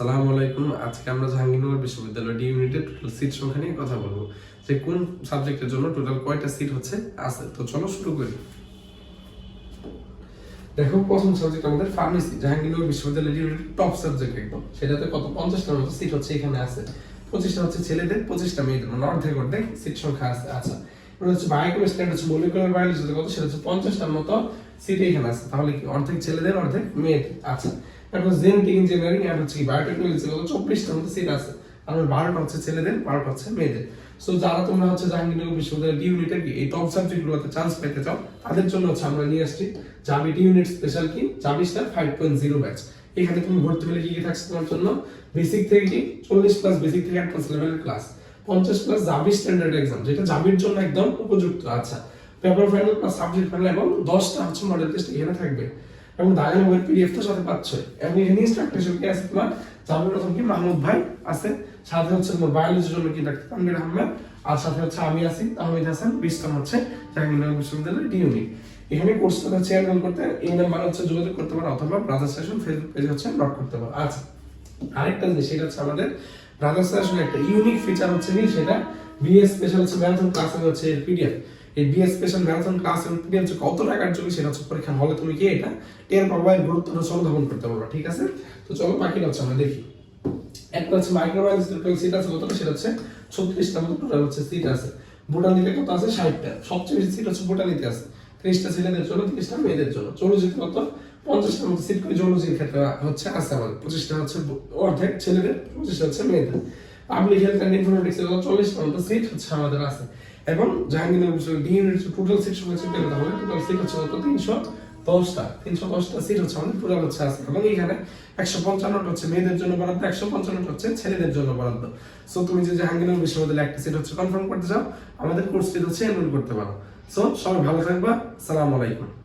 সালাম আলাইকুম। আজকে আমরা জাহাঙ্গীরনগর বিশ্ববিদ্যালয় ডি ইউনিটের টোটাল সিট সংখ্যা নিয়ে কথা বলব। যে কোন সাবজেক্টের জন্য টোটাল কয়টা সিট হচ্ছে, আছে। তো চলো শুরু করি। দেখো, প্রথম সাবজেক্ট আমাদের ফার্মেসি জাহাঙ্গীরনগর বিশ্ববিদ্যালয় ডি ইউনিটের টপ সাবজেক্ট একদম। সেটাতে কত? পঞ্চাশটার মতো সিট হচ্ছে এখানে আছে। পঁচিশটা হচ্ছে ছেলেদের, পঁচিশটা মেয়েদের মানে অর্ধেক অর্ধেক সিট সংখ্যা আছে। আচ্ছা এবার হচ্ছে বায়োকেমিস্ট্রি হচ্ছে মলিকুলার বায়োলজি কত? সেটা হচ্ছে পঞ্চাশটার মতো সিট এখানে আছে। তাহলে কি? অর্ধেক ছেলেদের, অর্ধেক মেয়েদের। আচ্ছা তারপর জেনেটিক ইঞ্জিনিয়ারিং আর হচ্ছে কি বায়োটেকনোলজি কত চব্বিশটার মতো সিট আছে। আর বারোটা হচ্ছে ছেলেদের বারোটা হচ্ছে মেয়েদের। সো যারা তোমরা হচ্ছে জাহাঙ্গীরনগর বিশ্ববিদ্যালয় ডি ইউনিটের কি এই টপ সাবজেক্টগুলোতে চান্স পেতে চাও, তাদের জন্য হচ্ছে আমরা নিয়ে আসছি ডি ইউনিট স্পেশাল কি জাবি star five point zero batch এখানে তুমি ভর্তি হলে কি কি থাকছে তোমার জন্য? বেসিক থেকে কি চল্লিশ প্লাস বেসিক থেকে অ্যাডভান্স লেভেলের ক্লাস পঞ্চাশ প্লাস জাবি স্ট্যান্ডার্ড এক্সাম যেটা জাবির জন্য একদম উপযুক্ত। আচ্ছা paper final plus subject final এবং দশটা হচ্ছে মডেল টেস্ট এখানে থাকবে। এবং দাগানো বইয়ের পিডিএফ তো সাথে পাচ্ছ। এবং এখানে ইনস্ট্রাক্টর কি আছে তোমার জাবির প্রথম কি? মাহমুদ ভাই আছে। সাথে হচ্ছে তোমার বায়োলজির জন্য কি ডাক্তার তানভীর আহমেদ। আর সাথে হচ্ছে আমি আছি, তাহমিদ হাসান, বিশতম হচ্ছে জাহাঙ্গীরনগর বিশ্ববিদ্যালয় ডি ইউনিট এখানে কোর্সটা হচ্ছে এনরোল করতে, এই নাম্বার হচ্ছে যোগাযোগ করতে পারো অথবা ব্রাদার সেশন ফেসবুক পেজে হচ্ছে নক করতে পারো। আচ্ছা আরেকটা জিনিস, সেটা হচ্ছে আমাদের ব্রাদার সেশন একটা ইউনিক ফিচার হচ্ছে কি সেটা? বিএস স্পেশাল হচ্ছে ম্যারাথন হচ্ছে পিডিএফ এই স্পেশাল ম্যারাথন ক্লাস এবং কত টাকার জন্য সেটা হচ্ছে হলে তুমি কি এটা? করতে ঠিক আছে? তো চলো বাকিটা হচ্ছে আমরা দেখি। একটা হচ্ছে মাইক্রোবায়োলজি টোটাল সিট আছে সেটা হচ্ছে ছত্রিশটা মতো টোটাল হচ্ছে সিট আছে। কত আছে? ষাটটা। সবচেয়ে বেশি সিট হচ্ছে বোটানিতে আছে। ত্রিশটা ছেলেদের জন্য, তিরিশটা মেয়েদের জন্য। জলজিতে কত পঞ্চাশটার সিট করে জলজির ক্ষেত্রে হচ্ছে আছে আমাদের। পঁচিশটা হচ্ছে অর্ধেক ছেলেদের, পঁচিশটা হচ্ছে মেয়েদের। পাবলিক হেলথ অ্যান্ড ইনফরমেটিক্স এর চল্লিশটা মতো সিট হচ্ছে আমাদের আছে। এবং জাহাঙ্গীরনগর বিশ্ববিদ্যালয় টোটাল সিট সংখ্যা সিট পেলে তাহলে টোটাল সিট হচ্ছে কত? তিনশো দশটা। তিনশো দশটা সিট হচ্ছে আমাদের টোটাল হচ্ছে আছে। এবং এখানে একশো পঞ্চান্নটা হচ্ছে মেয়েদের জন্য বরাদ্দ, একশো পঞ্চান্নটা হচ্ছে ছেলেদের জন্য বরাদ্দ। সো তুমি যে জাহাঙ্গীরনগর বিশ্ববিদ্যালয়ে একটা সিট হচ্ছে কনফার্ম করতে চাও, আমাদের কোর্সটি হচ্ছে এনরোল করতে পারো। সো সবাই ভালো থাকবা। সালাম আলাইকুম।